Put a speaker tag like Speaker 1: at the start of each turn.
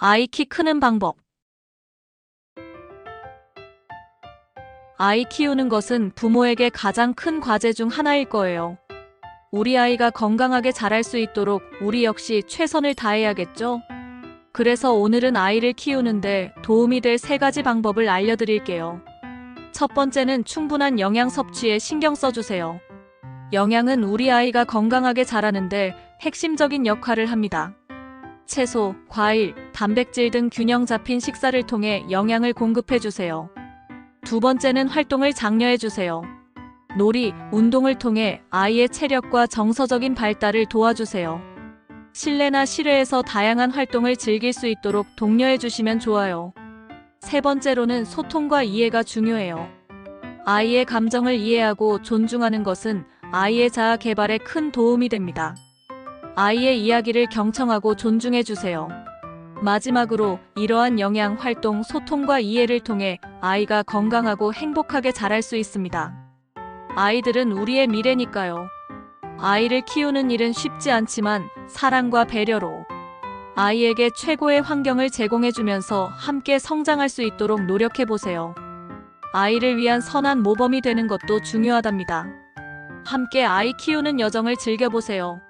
Speaker 1: 아이 키 크는 방법. 아이 키우는 것은 부모에게 가장 큰 과제 중 하나일 거예요. 우리 아이가 건강하게 자랄 수 있도록 우리 역시 최선을 다해야겠죠? 그래서 오늘은 아이를 키우는데 도움이 될 세 가지 방법을 알려드릴게요. 첫 번째는 충분한 영양 섭취에 신경 써주세요. 영양은 우리 아이가 건강하게 자라는데 핵심적인 역할을 합니다. 채소, 과일, 단백질 등 균형 잡힌 식사를 통해 영양을 공급해 주세요. 두 번째는 활동을 장려해 주세요. 놀이, 운동을 통해 아이의 체력과 정서적인 발달을 도와주세요. 실내나 실외에서 다양한 활동을 즐길 수 있도록 독려해 주시면 좋아요. 세 번째로는 소통과 이해가 중요해요. 아이의 감정을 이해하고 존중하는 것은 아이의 자아 개발에 큰 도움이 됩니다. 아이의 이야기를 경청하고 존중해 주세요. 마지막으로 이러한 영양 활동, 소통과 이해를 통해 아이가 건강하고 행복하게 자랄 수 있습니다. 아이들은 우리의 미래니까요. 아이를 키우는 일은 쉽지 않지만 사랑과 배려로 아이에게 최고의 환경을 제공해 주면서 함께 성장할 수 있도록 노력해 보세요. 아이를 위한 선한 모범이 되는 것도 중요하답니다. 함께 아이 키우는 여정을 즐겨보세요.